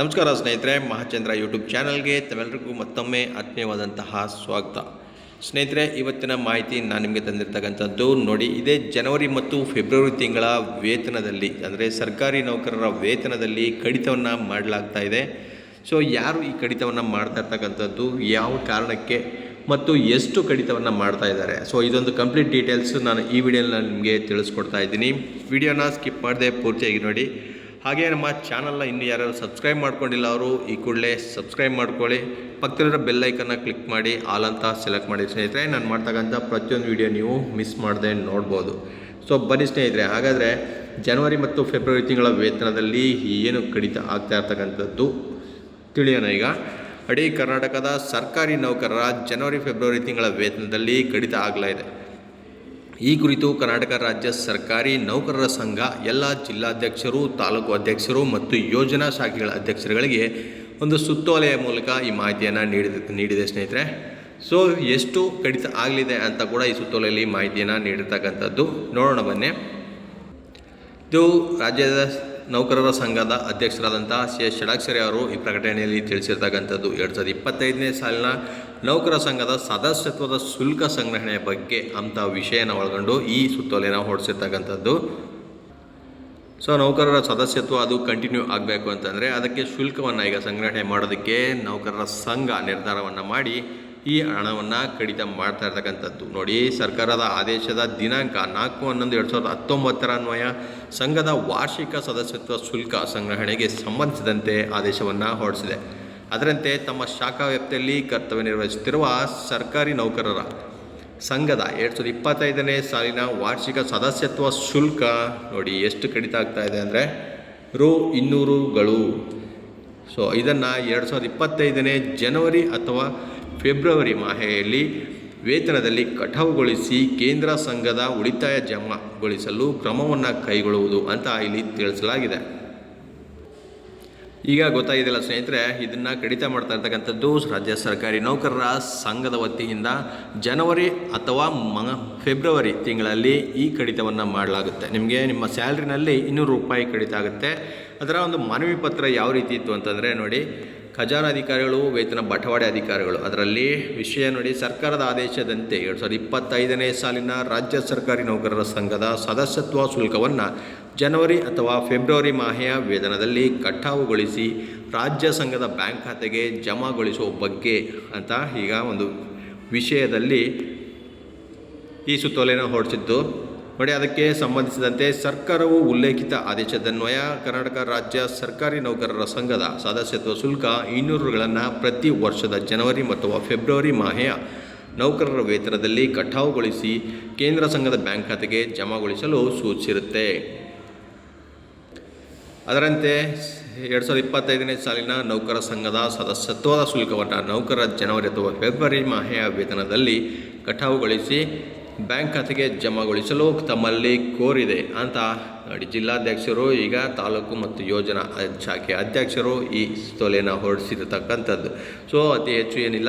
ನಮಸ್ಕಾರ ಸ್ನೇಹಿತರೆ, ಮಹಾಚಂದ್ರ ಯೂಟ್ಯೂಬ್ ಚಾನಲ್ಗೆ ತಮ್ಮೆಲ್ಲರಿಗೂ ಮತ್ತೊಮ್ಮೆ ಆತ್ಮೀಯವಾದಂತಹ ಸ್ವಾಗತ. ಸ್ನೇಹಿತರೆ, ಇವತ್ತಿನ ಮಾಹಿತಿ ನಾನು ನಿಮಗೆ ತಂದಿರತಕ್ಕಂಥದ್ದು ನೋಡಿ, ಇದೇ ಜನವರಿ ಮತ್ತು ಫೆಬ್ರವರಿ ತಿಂಗಳ ವೇತನದಲ್ಲಿ, ಅಂದರೆ ಸರ್ಕಾರಿ ನೌಕರರ ವೇತನದಲ್ಲಿ ಕಡಿತವನ್ನು ಮಾಡಲಾಗ್ತಾ ಇದೆ. ಸೊ ಯಾರು ಈ ಕಡಿತವನ್ನು ಮಾಡ್ತಾ ಇರ್ತಕ್ಕಂಥದ್ದು, ಯಾವ ಕಾರಣಕ್ಕೆ ಮತ್ತು ಎಷ್ಟು ಕಡಿತವನ್ನು ಮಾಡ್ತಾ ಇದ್ದಾರೆ? ಸೊ ಇದೊಂದು ಕಂಪ್ಲೀಟ್ ಡೀಟೇಲ್ಸ್ ನಾನು ಈ ವಿಡಿಯೋನ ನಿಮಗೆ ತಿಳಿಸ್ಕೊಡ್ತಾ ಇದ್ದೀನಿ. ವಿಡಿಯೋನ ಸ್ಕಿಪ್ ಮಾಡದೆ ಪೂರ್ತಿಯಾಗಿ ನೋಡಿ. ಹಾಗೆ ನಮ್ಮ ಚಾನಲ್ನ ಇನ್ನು ಯಾರು ಸಬ್ಸ್ಕ್ರೈಬ್ ಮಾಡ್ಕೊಂಡಿಲ್ಲ ಅವರು, ಈ ಕೂಡಲೇ ಸಬ್ಸ್ಕ್ರೈಬ್ ಮಾಡ್ಕೊಳ್ಳಿ. ಪಕ್ಕದಲ್ಲಿರೋ ಬೆಲ್ಲೈಕನ್ನ ಕ್ಲಿಕ್ ಮಾಡಿ, ಆಲ್ ಅಂತ ಸೆಲೆಕ್ಟ್ ಮಾಡಿ ಸ್ನೇಹಿತರೆ. ನಾನು ಮಾಡ್ತಕ್ಕಂಥ ಪ್ರತಿಯೊಂದು ವಿಡಿಯೋ ನೀವು ಮಿಸ್ ಮಾಡದೆ ನೋಡ್ಬೋದು. ಸೊ ಬನ್ನಿ ಸ್ನೇಹಿತರೆ, ಹಾಗಾದರೆ ಜನವರಿ ಮತ್ತು ಫೆಬ್ರವರಿ ತಿಂಗಳ ವೇತನದಲ್ಲಿ ಏನು ಕಡಿತ ಆಗ್ತಾ ಇರ್ತಕ್ಕಂಥದ್ದು ತಿಳಿಯೋಣ ಈಗ. ಅಡಿ ಕರ್ನಾಟಕದ ಸರ್ಕಾರಿ ನೌಕರರ ಜನವರಿ, ಫೆಬ್ರವರಿ ತಿಂಗಳ ವೇತನದಲ್ಲಿ ಕಡಿತ ಆಗ್ಲಾ ಇದೆ. ಈ ಕುರಿತು ಕರ್ನಾಟಕ ರಾಜ್ಯ ಸರ್ಕಾರಿ ನೌಕರರ ಸಂಘ, ಎಲ್ಲ ಜಿಲ್ಲಾಧ್ಯಕ್ಷರು, ತಾಲೂಕು ಅಧ್ಯಕ್ಷರು ಮತ್ತು ಯೋಜನಾ ಶಾಖೆಗಳ ಅಧ್ಯಕ್ಷರುಗಳಿಗೆ ಒಂದು ಸುತ್ತೋಲೆಯ ಮೂಲಕ ಈ ಮಾಹಿತಿಯನ್ನು ನೀಡಿದ, ನೀಡಿದೆ ಸ್ನೇಹಿತರೆ. ಸೊ, ಎಷ್ಟು ಕಡಿತ ಆಗಲಿದೆ ಅಂತ ಕೂಡ ಈ ಸುತ್ತೋಲೆಯಲ್ಲಿ ಮಾಹಿತಿಯನ್ನು ನೀಡಿರ್ತಕ್ಕಂಥದ್ದು. ನೋಡೋಣ ಬನ್ನಿ. ಇದು ರಾಜ್ಯದ ನೌಕರರ ಸಂಘದ ಅಧ್ಯಕ್ಷರಾದಂಥ ಸಿ ಎಸ್ ಷಡಾಕ್ಷರಿ ಅವರು ಈ ಪ್ರಕಟಣೆಯಲ್ಲಿ ತಿಳಿಸಿರ್ತಕ್ಕಂಥದ್ದು. ಎರಡು ಸಾವಿರದ ಇಪ್ಪತ್ತೈದನೇ ಸಾಲಿನ ನೌಕರ ಸಂಘದ ಸದಸ್ಯತ್ವದ ಶುಲ್ಕ ಸಂಗ್ರಹಣೆಯ ಬಗ್ಗೆ ಅಂತ ವಿಷಯನ ಒಳಗೊಂಡು ಈ ಸುತ್ತೋಲೆನ ಹೊರಡಿಸಿರ್ತಕ್ಕಂಥದ್ದು ಸೊ, ನೌಕರರ ಸದಸ್ಯತ್ವ ಅದು ಕಂಟಿನ್ಯೂ ಆಗಬೇಕು ಅಂತಂದರೆ ಅದಕ್ಕೆ ಶುಲ್ಕವನ್ನು ಈಗ ಸಂಗ್ರಹಣೆ ಮಾಡೋದಕ್ಕೆ ನೌಕರರ ಸಂಘ ನಿರ್ಧಾರವನ್ನು ಮಾಡಿ ಈ ಹಣವನ್ನು ಕಡಿತ ಮಾಡ್ತಾ ಇರ್ತಕ್ಕಂಥದ್ದು. ನೋಡಿ, ಸರ್ಕಾರದ ಆದೇಶದ ದಿನಾಂಕ ನಾಲ್ಕು ಹನ್ನೊಂದು ಎರಡು ಸಾವಿರದ ಹತ್ತೊಂಬತ್ತರ ಅನ್ವಯ ಸಂಘದ ವಾರ್ಷಿಕ ಸದಸ್ಯತ್ವ ಶುಲ್ಕ ಸಂಗ್ರಹಣೆಗೆ ಸಂಬಂಧಿಸಿದಂತೆ ಆದೇಶವನ್ನು ಹೊರಡಿಸಿದೆ. ಅದರಂತೆ ತಮ್ಮ ಶಾಖಾ ವ್ಯಾಪ್ತಿಯಲ್ಲಿ ಕರ್ತವ್ಯ ನಿರ್ವಹಿಸುತ್ತಿರುವ ಸರ್ಕಾರಿ ನೌಕರರ ಸಂಘದ ಎರಡು ಸಾವಿರದ ಇಪ್ಪತ್ತೈದನೇ ಸಾಲಿನ ವಾರ್ಷಿಕ ಸದಸ್ಯತ್ವ ಶುಲ್ಕ, ನೋಡಿ, ಎಷ್ಟು ಕಡಿತ ಆಗ್ತಾ ಇದೆ ಅಂದರೆ ರು ಇನ್ನೂರುಗಳು. ಸೊ ಇದನ್ನು ಎರಡು ಸಾವಿರದ ಇಪ್ಪತ್ತೈದನೇ ಜನವರಿ ಅಥವಾ ಫೆಬ್ರವರಿ ಮಾಹೆಯಲ್ಲಿ ವೇತನದಲ್ಲಿ ಕಟಾವುಗೊಳಿಸಿ ಕೇಂದ್ರ ಸಂಘದ ಉಳಿತಾಯ ಜಮಾಗೊಳಿಸಲು ಕ್ರಮವನ್ನು ಕೈಗೊಳ್ಳುವುದು ಅಂತ ಇಲ್ಲಿ ತಿಳಿಸಲಾಗಿದೆ. ಈಗ ಗೊತ್ತಾಗಿದೆಯಲ್ಲ ಸ್ನೇಹಿತರೆ, ಇದನ್ನು ಕಡಿತ ಮಾಡ್ತಾ ಇರ್ತಕ್ಕಂಥದ್ದು ರಾಜ್ಯ ಸರ್ಕಾರಿ ನೌಕರರ ಸಂಘದ ವತಿಯಿಂದ ಜನವರಿ ಅಥವಾ ಮ, ಫೆಬ್ರವರಿ ತಿಂಗಳಲ್ಲಿ ಈ ಕಡಿತವನ್ನು ಮಾಡಲಾಗುತ್ತೆ. ನಿಮಗೆ ನಿಮ್ಮ ಸ್ಯಾಲ್ರಿನಲ್ಲಿ ಇನ್ನೂರು ರೂಪಾಯಿ ಕಡಿತ ಆಗುತ್ತೆ. ಅದರ ಒಂದು ಮನವಿ ಪತ್ರ ಯಾವ ರೀತಿ ಇತ್ತು ಅಂತಂದರೆ ನೋಡಿ ಖಜಾನಾಧಿಕಾರಿಗಳು ವೇತನ ಬಟವಾಡೆ ಅಧಿಕಾರಿಗಳು. ಅದರಲ್ಲಿ ವಿಷಯ ನೋಡಿ ಸರ್ಕಾರದ ಆದೇಶದಂತೆ ಎರಡು ಸಾವಿರದ ಇಪ್ಪತ್ತೈದನೇ ಸಾಲಿನ ರಾಜ್ಯ ಸರ್ಕಾರಿ ನೌಕರರ ಸಂಘದ ಸದಸ್ಯತ್ವ ಶುಲ್ಕವನ್ನು ಜನವರಿ ಅಥವಾ ಫೆಬ್ರವರಿ ಮಾಹೆಯ ವೇತನದಲ್ಲಿ ಕಟಾವುಗೊಳಿಸಿ ರಾಜ್ಯ ಸಂಘದ ಬ್ಯಾಂಕ್ ಖಾತೆಗೆ ಜಮಾಗೊಳಿಸುವ ಬಗ್ಗೆ ಅಂತ ಈಗ ಒಂದು ವಿಷಯದಲ್ಲಿ ಈ ಸುತ್ತೋಲೆಯನ್ನು ಹೊರಡಿಸಿದ್ದು. ನೋಡಿ ಅದಕ್ಕೆ ಸಂಬಂಧಿಸಿದಂತೆ ಸರ್ಕಾರವು ಉಲ್ಲೇಖಿತ ಆದೇಶದನ್ವಯ ಕರ್ನಾಟಕ ರಾಜ್ಯ ಸರ್ಕಾರಿ ನೌಕರರ ಸಂಘದ ಸದಸ್ಯತ್ವ ಶುಲ್ಕ ಇನ್ನೂರುಗಳನ್ನು ಪ್ರತಿ ವರ್ಷದ ಜನವರಿ ಮತ್ತು ಫೆಬ್ರವರಿ ಮಾಹೆಯ ನೌಕರರ ವೇತನದಲ್ಲಿ ಕಟಾವುಗೊಳಿಸಿ ಕೇಂದ್ರ ಸಂಘದ ಬ್ಯಾಂಕ್ ಖಾತೆಗೆ ಜಮಾಗೊಳಿಸಲು ಸೂಚಿಸಿರುತ್ತೆ. ಅದರಂತೆ ಎರಡು ಸಾವಿರದ ಇಪ್ಪತ್ತೈದನೇ ಸಾಲಿನ ನೌಕರ ಸಂಘದ ಸದಸ್ಯತ್ವದ ಶುಲ್ಕವನ್ನು ನೌಕರರ ಜನವರಿ ಅಥವಾ ಫೆಬ್ರವರಿ ಮಾಹೆಯ ವೇತನದಲ್ಲಿ ಕಟಾವುಗೊಳಿಸಿ ಬ್ಯಾಂಕ್ ಖಾತೆಗೆ ಜಮಾಗೊಳಿಸಲು ತಮ್ಮಲ್ಲಿ ಕೋರಿದೆ ಅಂತ ನೋಡಿ ಜಿಲ್ಲಾಧ್ಯಕ್ಷರು, ಈಗ ತಾಲೂಕು ಮತ್ತು ಯೋಜನಾ ಶಾಖೆ ಅಧ್ಯಕ್ಷರು ಈ ಸುತ್ತೋಲೆಯನ್ನು ಹೊರಡಿಸಿರತಕ್ಕಂಥದ್ದು. ಸೊ, ಅತಿ ಹೆಚ್ಚು ಏನಿಲ್ಲ,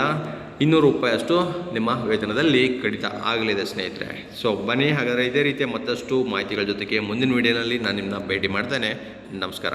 ಇನ್ನೂರು ರೂಪಾಯಿಯಷ್ಟು ನಿಮ್ಮ ವೇತನದಲ್ಲಿ ಕಡಿತ ಆಗಲಿದೆ ಸ್ನೇಹಿತರೆ. ಸೊ, ಬನ್ನಿ, ಹಾಗಾದರೆ ಇದೇ ರೀತಿಯ ಮತ್ತಷ್ಟು ಮಾಹಿತಿಗಳ ಜೊತೆಗೆ ಮುಂದಿನ ವೀಡಿಯೋನಲ್ಲಿ ನಾನು ನಿಮ್ಮನ್ನ ಭೇಟಿ ಮಾಡ್ತೇನೆ. ನಮಸ್ಕಾರ.